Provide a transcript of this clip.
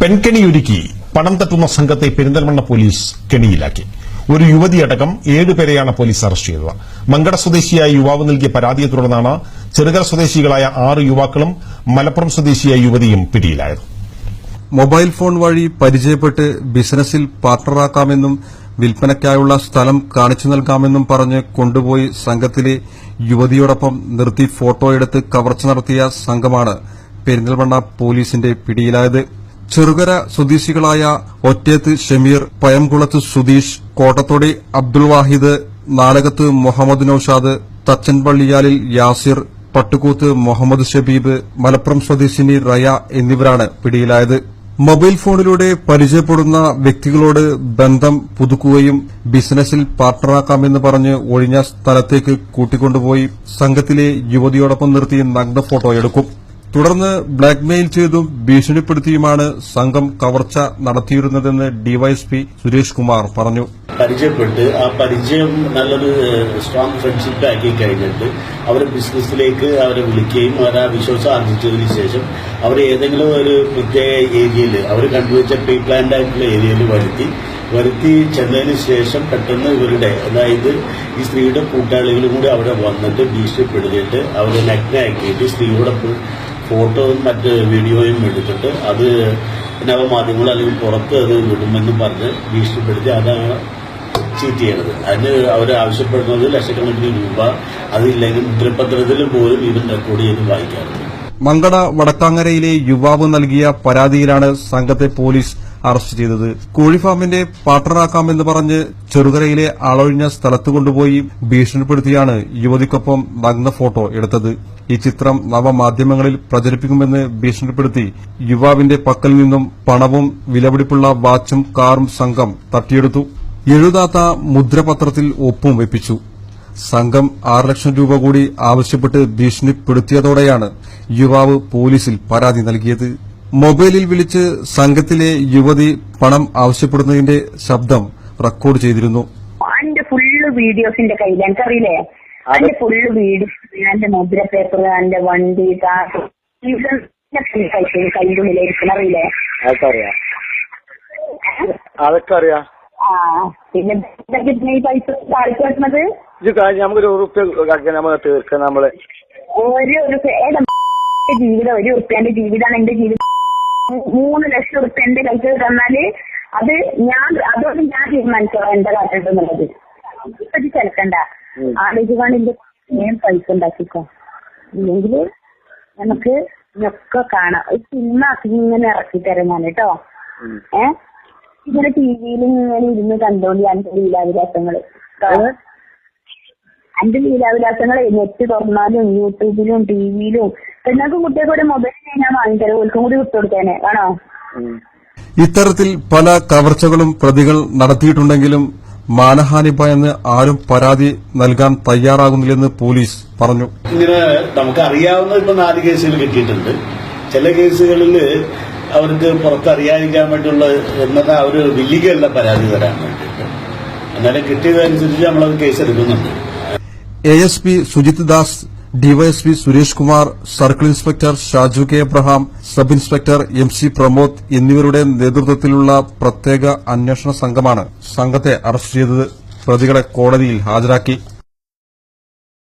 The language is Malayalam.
പെൺകെണിയൊരുക്കി പണം തട്ടുന്ന സംഘത്തെ പെരിന്തൽമണ്ണ പോലീസ് കെണിയിലാക്കി. ഒരു യുവതിയടക്കം ഏഴുപേരെയാണ് പോലീസ് അറസ്റ്റ് ചെയ്തത്. മങ്കട സ്വദേശിയായ യുവാവ് നൽകിയ പരാതിയെ തുടർന്നാണ് ചെറുകര സ്വദേശികളായ ആറ് യുവാക്കളും മലപ്പുറം സ്വദേശിയായ യുവതിയും പിടിയിലായത്. മൊബൈൽ ഫോൺ വഴി പരിചയപ്പെട്ട് ബിസിനസിൽ പാർട്ണറാക്കാമെന്നും വിൽപ്പനയ്ക്കായുള്ള സ്ഥലം കാണിച്ചു നൽകാമെന്നും പറഞ്ഞ് കൊണ്ടുപോയി സംഘത്തിലെ യുവതിയോടൊപ്പം നിർത്തി ഫോട്ടോയെടുത്ത് കവർച്ച നടത്തിയ സംഘമാണ് പെരിന്തൽമണ്ണ പോലീസിന്റെ പിടിയിലായത്. ചെറുകര സ്വദേശികളായ ഒറ്റേത്ത് ഷമീർ പയംകുളത്ത് സുധീഷ് കോട്ടത്തോടി അബ്ദുൾ വാഹിദ് നാലകത്ത് മുഹമ്മദ് നൌഷാദ് തച്ചൻപള്ളിയാലിൽ യാസിർ പട്ടുകൂത്ത് മുഹമ്മദ് ഷബീബ് മലപ്പുറം സ്വദേശിനി റയ എന്നിവരാണ് പിടിയിലായത്. മൊബൈൽ ഫോണിലൂടെ പരിചയപ്പെടുന്ന വ്യക്തികളോട് ബന്ധം പുതുക്കുകയും ബിസിനസിൽ പാർട്ണറാക്കാമെന്ന് പറഞ്ഞ് ഒഴിഞ്ഞ സ്ഥലത്തേക്ക് കൂട്ടിക്കൊണ്ടുപോയി സംഘത്തിലെ യുവതിയോടൊപ്പം നിർത്തി നഗ്ന ഫോട്ടോ എടുക്കും. തുടർന്ന് ബ്ലാക്ക്മെയിൽ ചെയ്തും ഭീഷണിപ്പെടുത്തിയുമാണ് സംഘം കവർച്ച നടത്തിയിരുന്നതെന്ന് ഡിവൈഎസ്പി സുരേഷ് കുമാർ പറഞ്ഞു. പരിചയപ്പെട്ട് ആ പരിചയം നല്ലൊരു സ്ട്രോങ് ഫ്രണ്ട്ഷിപ്പ് ആക്കി കഴിഞ്ഞിട്ട് അവർ ബിസിനസ്സിലേക്ക് അവരെ വിളിക്കുകയും അവരെ ആ വിശ്വാസം ആർജിച്ചതിന് ശേഷം അവർ ഏതെങ്കിലും ഒരു പ്രത്യേക ഏരിയയിൽ അവർ കണ്ടുവച്ച പ്രീ പ്ലാൻഡ് ആയിട്ടുള്ള ഏരിയയിൽ വരുത്തി വരുത്തി ചെന്നതിന് ശേഷം പെട്ടെന്ന് ഇവരുടെ അതായത് ഈ സ്ത്രീയുടെ കൂട്ടാളികളും കൂടി അവിടെ വന്നിട്ട് ഭീഷണിപ്പെടുത്തിയിട്ട് അവരെ നഗ്നാക്കിയിട്ട് സ്ത്രീയുടെ ഫോട്ടോയും മറ്റ് വീഡിയോയും എടുത്തിട്ട് അത് നവമാധ്യമങ്ങൾ അല്ലെങ്കിൽ പുറത്ത് അത് വിടുമെന്ന് പറഞ്ഞ് ഭീഷണിപ്പെടുത്തി അതാണ് ചീറ്റ് ചെയ്യണത്. അതിന് അവർ ആവശ്യപ്പെടുന്നത് ലക്ഷക്കണക്കിന് രൂപ അതില്ലെങ്കിൽ മുദ്രപത്രത്തിൽ പോലും ഇവൻ റെക്കോർഡ് ചെയ്ത് വായിക്കാറുണ്ട്. മങ്കട വടക്കാങ്ങരയിലെ യുവാവ് നൽകിയ പരാതിയിലാണ് സംഘത്തെ പോലീസ് അറസ്റ്റ് ചെയ്തത്. കോഴിഫാമിന്റെ പാർട്ണറാക്കാമെന്ന് പറഞ്ഞ് ചെറുകരയിലെ ആളൊഴിഞ്ഞ സ്ഥലത്ത് കൊണ്ടുപോയി ഭീഷണിപ്പെടുത്തിയാണ് യുവതിക്കൊപ്പം നഗ്ന ഫോട്ടോ എടുത്തത്. ഈ ചിത്രം നവമാധ്യമങ്ങളിൽ പ്രചരിപ്പിക്കുമെന്ന് ഭീഷണിപ്പെടുത്തി യുവാവിന്റെ പക്കൽ നിന്നും പണവും വിലപിടിപ്പുള്ള വാച്ചും കാറും സംഘം തട്ടിയെടുത്തു. എഴുതാത്ത മുദ്രപത്രത്തിൽ ഒപ്പും വെപ്പിച്ചു. സംഘം ആറ് ലക്ഷം രൂപ കൂടി ആവശ്യപ്പെട്ട് ഭീഷണിപ്പെടുത്തിയതോടെയാണ് യുവാവ് പോലീസിൽ പരാതി നൽകിയത്. മൊബൈലിൽ വിളിച്ച് സംഘത്തിലെ യുവതി പണം ആവശ്യപ്പെടുന്നതിന്റെ ശബ്ദം റെക്കോർഡ് ചെയ്തിരുന്നു. ഫുള്ള് വീഡിയോസിന്റെ കയ്യിൽ എനിക്കറിയില്ലേ? എന്റെ ഫുള്ള് വീട് അതിന്റെ മുദ്ര പേപ്പർ അതിന്റെ വണ്ടി കയ്യുടെ ഉള്ളിലായിരിക്കും അറിയില്ലേ അതൊക്കെ അറിയാം അതൊക്കെ അറിയാം പിന്നെ ഈ പൈസ നമുക്കൊരു ഉറുപ്പ്യ തീർക്കാം നമ്മൾ. ഒരു ജീവിതം ഒരു ഉറുപ്പ്യന്റെ ജീവിതമാണ് എന്റെ ജീവിതം. മൂന്ന് ലക്ഷം ഉറുപ്പ്യ എന്റെ കയ്യിൽ തന്നാൽ അത് ഞാൻ അതുകൊണ്ട് ഞാൻ തീരുമാനിച്ചോളാം എന്റെ എന്താ കാട്ടേണ്ടത് ചെലക്കണ്ട ചിലക്കണ്ട ആലോചിക്കാണ്ട് എന്റെ ഞാൻ പൈസ ഉണ്ടാക്കിക്കോ. ഇല്ലെങ്കിൽ നമുക്ക് ഞൊക്കെ കാണാം. ഒരു സിനിമ ആക്കി ഇങ്ങനെ ഇറക്കി തരാം ഞാൻ കേട്ടോ. ഏ? ഇങ്ങനെ ടി വിയിൽ ഇങ്ങനെ ഇരുന്ന് കണ്ടോണ്ട് എന്റെ ലീലാവിലാസങ്ങൾ? എന്റെ ലീലാവിലാസങ്ങളെ നെറ്റ് തുറന്നാലും യൂട്യൂബിലും ടിവിയിലും. നിങ്ങൾക്ക് കുട്ടികൾക്ക് ഒരു മൊബൈൽ ഞാൻ വാങ്ങിത്തരാം ഓൽക്കും കൂടി വിട്ടുകൊടുത്തേനെ ആണോ ഇത്തരത്തിൽ പല കവർച്ചകളും പ്രതികൾ നടത്തിയിട്ടുണ്ടെങ്കിലും മാനഹാനി ഭയന്ന് ആരും പരാതി നൽകാൻ തയ്യാറാകുന്നില്ലെന്ന് പോലീസ് പറഞ്ഞു. ഇങ്ങനെ നമുക്ക് അറിയാവുന്ന ഇപ്പൊ നാല് കേസുകൾ കിട്ടിയിട്ടുണ്ട്. ചില കേസുകളിൽ അവർക്ക് പുറത്തറിയാതിരിക്കാൻ വേണ്ടിയുള്ള എന്നത് അവർ വില്ലികല്ല പരാതി തരാൻ വേണ്ടിയിട്ട്. എന്നാലും കിട്ടിയതനുസരിച്ച് നമ്മളത് കേസ് എടുക്കുന്നുണ്ട് A S P Sujith Das DYSP Suresh Kumar circle inspector Shaju K Abraham sub inspector M C Pramod എന്നിവരുടെ നേതൃത്വത്തിലുള്ള പ്രത്യേക അന്വേഷണ സംഘമാണ് സംഘത്തെ അറസ്റ്റ് ചെയ്തത്. പ്രതികളെ കോടതിയിൽ ഹാജരാക്കി.